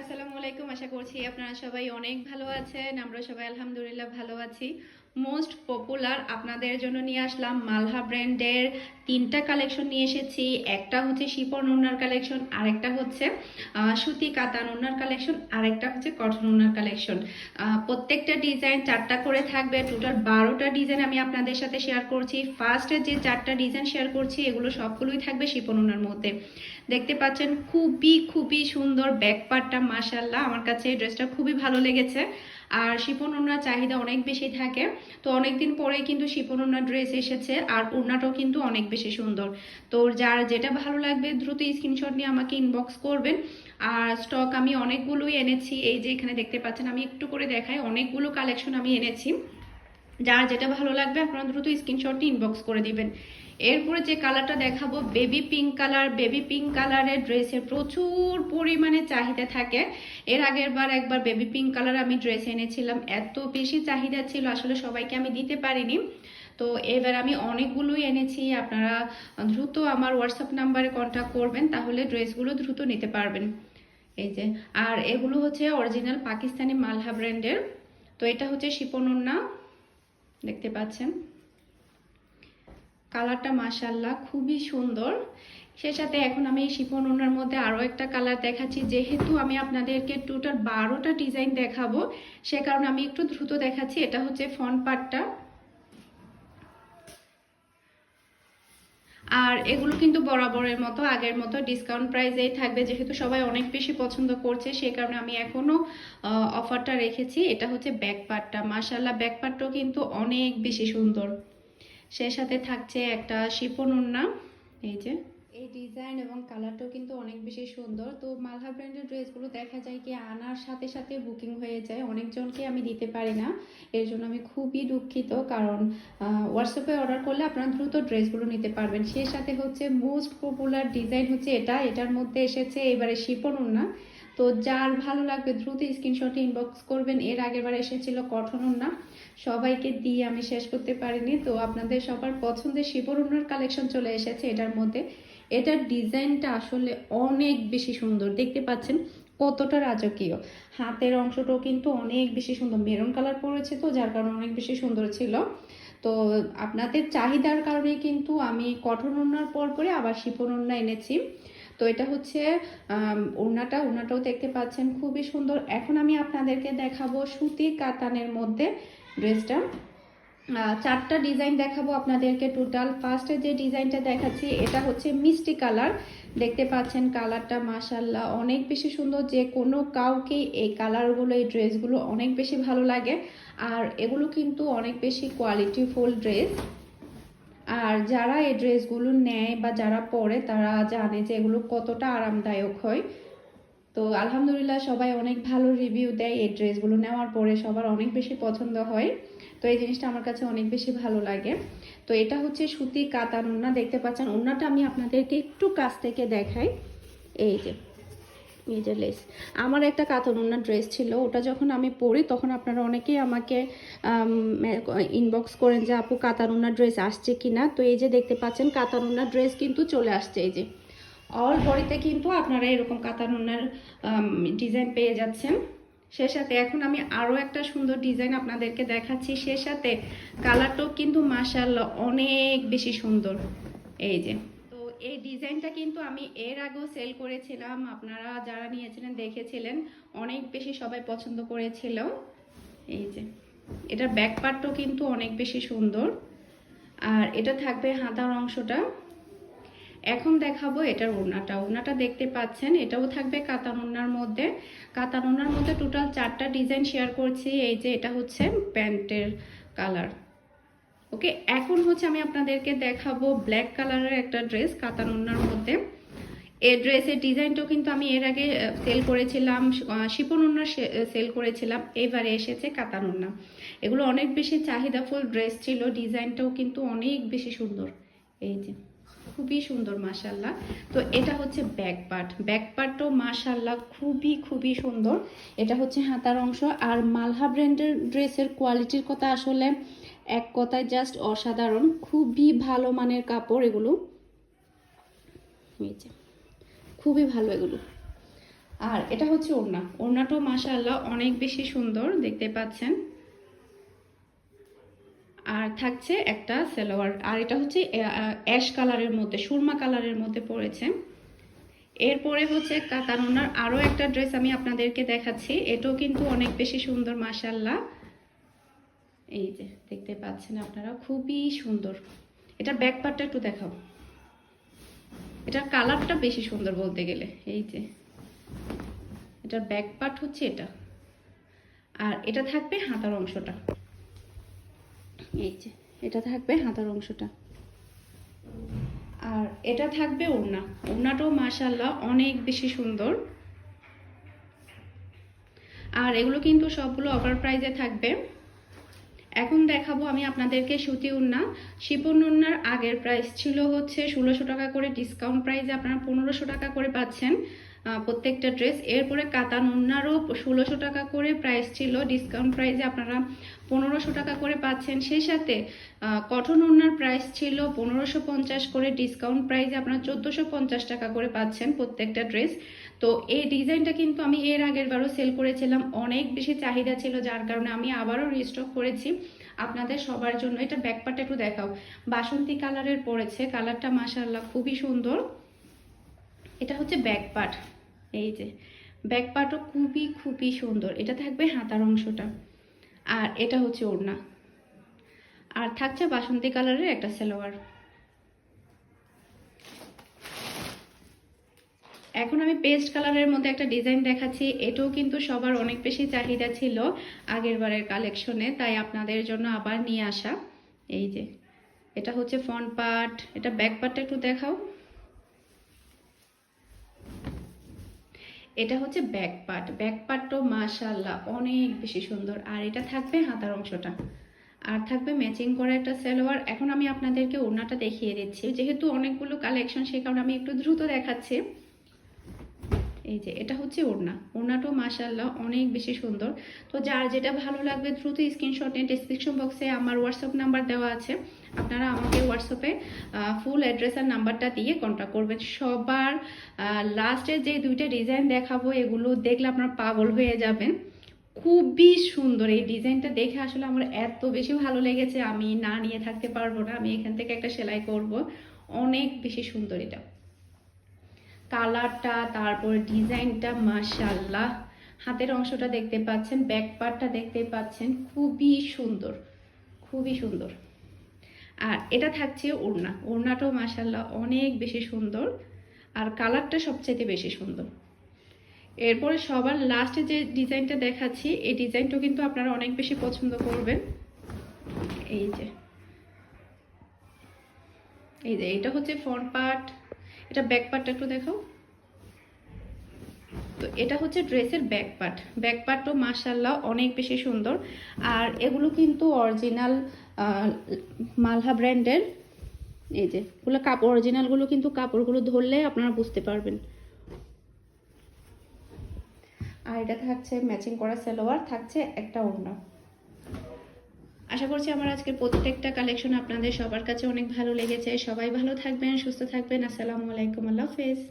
আসসালামু আলাইকুম। আশা করছি আপনারা সবাই অনেক ভালো আছেন। আমরা সবাই আলহামদুলিল্লাহ ভালো আছি। মোস্ট পপুলার আপনাদের জন্য নিয়ে আসলাম মালহা ব্র্যান্ডের তিনটা কালেকশন নিয়ে এসেছি। একটা হচ্ছে শিপন ওনার কালেকশন আরেকটা হচ্ছে সুতি কাতান ওনার কালেকশন আরেকটা হচ্ছে কটন ওনার কালেকশন প্রত্যেকটা ডিজাইন চারটা করে থাকবে। টোটাল বারোটা ডিজাইন আমি আপনাদের সাথে শেয়ার করছি। ফার্স্টে যে চারটা ডিজাইন শেয়ার করছি, এগুলো সবগুলোই থাকবে শিপন ওনার মধ্যে। দেখতে পাচ্ছেন, খুবই খুবই সুন্দর ব্যাক পার্টটা মাসাল্লাহ আমার কাছে এই ড্রেসটা খুবই ভালো লেগেছে। আর শিপন ওনার চাহিদা অনেক বেশি থাকে। তো অনেকদিন পরে কিন্তু শিপন ওনার ড্রেস এসেছে। আর ওড়নাটাও কিন্তু অনেক বেশি সুন্দর। তো যার যেটা ভালো লাগবে দ্রুত স্ক্রিনশট নিয়ে আমাকে ইনবক্স করবেন। আর স্টক আমি অনেকগুলোই এনেছি। এই যে এখানে দেখতে পাচ্ছেন, আমি একটু করে দেখাই। অনেকগুলো কালেকশন আমি এনেছি। যার যেটা ভালো লাগবে, আপনারা দ্রুত স্ক্রিনশটটি ইনবক্স করে দিবেন। এরপরে যে কালারটা দেখাবো baby pink colour baby pink কালারের ড্রেসের প্রচুর পরিমাণে চাহিদা থাকে। এর আগের বার একবার বেবি পিঙ্ক কালার আমি ড্রেস এনেছিলাম। এত বেশি চাহিদা ছিল, আসলে সবাইকে আমি দিতে পারিনি। তো এবার আমি অনেকগুলোই এনেছি, আপনারা দ্রুত আমার হোয়াটসঅ্যাপ নাম্বারে কন্ট্যাক্ট করবেন, তাহলে ড্রেসগুলো দ্রুত নিতে পারবেন। এই যে, আর এগুলো হচ্ছে অরিজিনাল পাকিস্তানি মালহা ব্র্যান্ডের তো এটা হচ্ছে শিপনন্না দেখতে পাচ্ছেন। কালারটা মাশাল্লাহ খুবই সুন্দর। সে সাথে এখন আমি শিফন ওনার মধ্যে আরও একটা কালার দেখাচ্ছি। যেহেতু আমি আপনাদেরকে টোটাল বারোটা ডিজাইন দেখাবো, সে কারণে আমি একটু দ্রুত দেখাচ্ছি। এটা হচ্ছে ফ্রন্ট পার্টটা। আর এগুলো কিন্তু বরাবরের মতো, আগের মতো ডিসকাউন্ট প্রাইসেই থাকবে। যেহেতু সবাই অনেক বেশি পছন্দ করছে, সেই কারণে আমি এখনও অফারটা রেখেছি। এটা হচ্ছে ব্যাক পার্টটা মাশাল্লাহ ব্যাক পার্টটাও কিন্তু অনেক বেশি সুন্দর। সে সাথে থাকছে একটা শিপন এই যে এই ডিজাইন এবং কালারটাও কিন্তু অনেক বেশি সুন্দর। তো মালহা ব্র্যান্ডের ড্রেসগুলো দেখা যায় কি আনার সাথে সাথে বুকিং হয়ে যায়। অনেকজনকে আমি দিতে পারি না। এর জন্য আমি খুবই দুঃখিত কারণ হোয়াটসঅ্যাপে অর্ডার করলে আপনারা দ্রুত ড্রেসগুলো নিতে পারবেন। সেই সাথে হচ্ছে মোস্ট পপুলার ডিজাইন হচ্ছে এটা। এটার মধ্যে এসেছে এবারে শিপন ওড়না তো যার ভালো লাগবে দ্রুত স্ক্রিনশটে ইনবক্স করবেন। এর আগের বার এসেছিল কঠন ওড়না সবাইকে দিয়ে আমি শেষ করতে পারিনি। তো আপনাদের সবার পছন্দের শিবরুনার কালেকশন চলে এসেছে এটার মধ্যে। এটার ডিজাইনটা আসলে অনেক বেশি সুন্দর। দেখতে পাচ্ছেন কতটা রাজকীয়। হাতের অংশটাও কিন্তু অনেক বেশি সুন্দর। মেরুন কালার পড়েছে তো, যার কারণে অনেক বেশি সুন্দর ছিল। তো আপনাদের চাহিদার কারণে কিন্তু আমি কঠোর ওড়নার পর করে আবার শিপন ওড়না এনেছি। তো এটা হচ্ছে ওড়নাটা, ওড়নাটাও দেখতে পাচ্ছেন খুবই সুন্দর। এখন আমি আপনাদেরকে দেখাবো সুতি কাতানের মধ্যে ড্রেসটা। চারটা ডিজাইন দেখাবো আপনাদেরকে টোটাল ফার্স্টে যে ডিজাইনটা দেখাচ্ছি, এটা হচ্ছে মিষ্টি কালার। দেখতে পাচ্ছেন কালারটা মাসাল্লাহ অনেক বেশি সুন্দর যে কোনো কাউকে এই কালারগুলো, এই ড্রেসগুলো অনেক বেশি ভালো লাগে। আর এগুলো কিন্তু অনেক বেশি কোয়ালিটিফুল ড্রেস আর যারা এই ড্রেসগুলো নেয় বা যারা পরে, তারা জানে যে এগুলো কতটা আরামদায়ক হয়। তো আলহামদুলিল্লাহ সবাই অনেক ভালো রিভিউ দেয় এই ড্রেসগুলো নেওয়ার পরে। সবার অনেক বেশি পছন্দ হয়। তো এই জিনিসটা আমার কাছে অনেক বেশি ভালো লাগে। তো এটা হচ্ছে সুতি কাতান ওড়না, দেখতে পাচ্ছেন? ওড়নাটা আমি আপনাদেরকে একটু কাছ থেকে দেখাই। এই যে এই যে লেস আমার একটা কাতান ওড়না ড্রেস ছিল, ওটা যখন আমি পরি তখন আপনারা অনেকেই আমাকে ইনবক্স করেন যে, আপু কাতান ওড়না ড্রেস আসছে কি না তো এই যে দেখতে পাচ্ছেন কাতান ওড়না ড্রেস কিন্তু চলে আসছে, এই যে। অল বডিতে কিন্তু আপনারা এরকম কাতান ওড়নার ডিজাইন পেয়ে যাচ্ছেন। সে সাথে এখন আমি আরও একটা সুন্দর ডিজাইন আপনাদেরকে দেখাচ্ছি। সে সাথে কালারটাও কিন্তু মাশাল্লাহ অনেক বেশি সুন্দর। এই যে। তো এই ডিজাইনটা কিন্তু আমি এর আগেও সেল করেছিলাম। আপনারা যারা নিয়েছিলেন, দেখেছিলেন, অনেক বেশি সবাই পছন্দ করেছিল। এই যে। এটার ব্যাক পার্টটাও কিন্তু অনেক বেশি সুন্দর। আর এটা থাকবে হাতার অংশটা। এখন দেখাবো এটার ওড়নাটা। ওড়নাটা দেখতে পাচ্ছেন, এটাও থাকবে কাতান ওড়নার মধ্যে। কাতান ওড়নার মধ্যে টোটাল চারটা ডিজাইন শেয়ার করছি, এই যে এটা হচ্ছে প্যান্টের কালার ওকে এখন হচ্ছে আমি আপনাদেরকে দেখাবো ব্ল্যাক কালারের একটা ড্রেস কাতান ওড়নার মধ্যে। এই ড্রেসের ডিজাইনটাও কিন্তু আমি এর আগে সেল করেছিলাম শিপন ওড়না সেল করেছিলাম, এবারে এসেছে কাতান ওড়না। এগুলো অনেক বেশি চাহিদাফুল ড্রেস ছিল ডিজাইনটাও কিন্তু অনেক বেশি সুন্দর। এই যে। খুবই সুন্দর মাশাল্লাহ তো এটা হচ্ছে ব্যাক পার্ট ব্যাক পার্টও মাশাল্লাহ খুবই খুবই সুন্দর। এটা হচ্ছে হাতার অংশ। আর মালহা ব্র্যান্ডের ড্রেসের কোয়ালিটির কথা আসলে এক কথায় জাস্ট অসাধারণ। খুবই ভালো মানের কাপড় এগুলো। খুবই ভালো এগুলো। আর এটা হচ্ছে ওড়না। ওড়নাটাও মাশাআল্লাহ অনেক বেশি সুন্দর, দেখতে পাচ্ছেন। আর থাকছে একটা সালোয়ার। আর এটা হচ্ছে অ্যাশ কালারের মধ্যে, সুরমা কালারের মধ্যে পড়েছে। এরপরে হচ্ছে কাতানোনার আরও একটা ড্রেস আমি আপনাদেরকে দেখাচ্ছি। এটাও কিন্তু অনেক বেশি সুন্দর মাশাল্লাহ এই যে, দেখতে পাচ্ছেন আপনারা, খুবই সুন্দর। এটার ব্যাক পার্টটা একটু দেখাও। এটার কালারটা বেশি সুন্দর বলতে গেলে, এই যে। এটার ব্যাক পার্ট হচ্ছে এটা। আর এটা থাকবে হাতার অংশটা। এই যে, এটা থাকবে হাতার অংশটা। আর এটা থাকবে ওড়না। ওড়নাটাও মাশাল্লাহ অনেক বেশি সুন্দর। আর এগুলো কিন্তু সবগুলো অফার প্রাইজে থাকবে। এখন দেখাবো আমি আপনাদেরকে সুতি উন্না শিপন উন্নার আগের প্রাইস ছিল হচ্ছে ষোলোশো টাকা করে, ডিসকাউন্ট প্রাইসে আপনারা পনেরোশো টাকা করে পাচ্ছেন। প্রত্যেকটা ড্রেস এরপরে কাতান উন্নারও ষোলোশো টাকা করে প্রাইস ছিল। ডিসকাউন্ট প্রাইসে আপনারা পনেরোশো টাকা করে পাচ্ছেন। সেই সাথে কটন উন্নার প্রাইস ছিল পনেরোশো পঞ্চাশ করে। ডিসকাউন্ট প্রাইসে আপনারা চোদ্দোশো পঞ্চাশ টাকা করে পাচ্ছেন প্রত্যেকটা ড্রেস তো এই ডিজাইনটা কিন্তু আমি এর আগের বারও সেল করেছিলাম। অনেক বেশি চাহিদা ছিল, যার কারণে আমি আবারও রিস্টক করেছি। আপনাদের সবার জন্য। এটা ব্যাকপার্টটা একটু দেখাও। বাসন্তী কালারের পড়েছে কালারটা মাশাআল্লাহ খুবই সুন্দর। এটা হচ্ছে ব্যাক পার্ট এই যে ব্যাক পার্টও খুবই খুবই সুন্দর। এটা থাকবে হাতার অংশটা। আর এটা হচ্ছে ওড়না। আর থাকছে বাসন্তী কালারের একটা সালোয়ার। এখন আমি পেস্ট কালারের মধ্যে একটা ডিজাইন দেখাচ্ছি। এটাও কিন্তু সবার অনেক বেশি চাহিদা ছিল আগের বারের কালেকশনে, তাই আপনাদের জন্য আবার নিয়ে আসা। এই যে, এটা হচ্ছে ফ্রন্ট পার্ট। এটা ব্যাক পার্টটা একটু দেখাও। এটা হচ্ছে ব্যাক পার্ট ব্যাক পার্টটাও মাশাল্লাহ অনেক বেশি সুন্দর। আর এটা থাকবে হাতার অংশটা। আর থাকবে ম্যাচিং করা একটা সালোয়ার। এখন আমি আপনাদেরকে ওড়নাটা দেখিয়ে দিচ্ছি। যেহেতু অনেকগুলো কালেকশন সে কারণে আমি একটু দ্রুত দেখাচ্ছি। এই যে, এটা হচ্ছে ওড়না। ওড়নাটাও মাশাল্লাহ অনেক বেশি সুন্দর। তো যার যেটা ভালো লাগবে দ্রুত স্ক্রিনশট নিয়ে ডিসক্রিপশন বক্সে আমার হোয়াটসঅ্যাপ নাম্বার দেওয়া আছে। আপনারা আমাকে হোয়াটসঅ্যাপে ফুল অ্যাড্রেস আর নাম্বারটা দিয়ে কন্ট্যাক্ট করবেন। সবার লাস্টে যে দুইটা ডিজাইন দেখাবো, এগুলো দেখলে আপনারা পাগল হয়ে যাবেন। খুবই সুন্দর। এই ডিজাইনটা দেখে আসলে আমার এত বেশি ভালো লেগেছে। আমি না নিয়ে থাকতে পারব না। আমি এখান থেকে একটা সেলাই করব। অনেক বেশি সুন্দর এটা। কালারটা, তারপর ডিজাইনটা মাশাল্লাহ হাতের অংশটা দেখতে পাচ্ছেন ব্যাক পার্টটা দেখতে পাচ্ছেন, খুবই সুন্দর খুবই সুন্দর। আর এটা থাকছে ওড়না, ওড়নাটাও মাশাল্লাহ অনেক বেশি সুন্দর, আর কালারটা সবচেয়ে বেশি সুন্দর। এরপরে সবার লাস্টে যে ডিজাইনটা দেখাচ্ছি, এই ডিজাইনটাও কিন্তু আপনারা অনেক বেশি পছন্দ করবেন। এই যে এই যে, এটা হচ্ছে ফ্রন্ট পার্ট এটা ব্যাক পার্টটা একটু দেখো তো এটা হচ্ছে ড্রেসের ব্যাক পার্ট ব্যাক পার্টও মার্শাল্লাহ অনেক বেশি সুন্দর। আর এগুলো কিন্তু অরিজিনাল মালহা ব্র্যান্ডের এই যে ওগুলো কাপড় অরিজিনালগুলো কিন্তু কাপড়গুলো ধরলে আপনারা বুঝতে পারবেন। আর এটা থাকছে ম্যাচিং করা সালোয়ার, থাকছে একটা ওড়না। আশা করছি আমার আজকের প্রত্যেকটা কালেকশন আপনাদের সবার কাছে অনেক ভালো লেগেছে। সবাই ভালো থাকবেন, সুস্থ থাকবেন। আসসালামু আলাইকুম, আল্লাহ হাফেজ।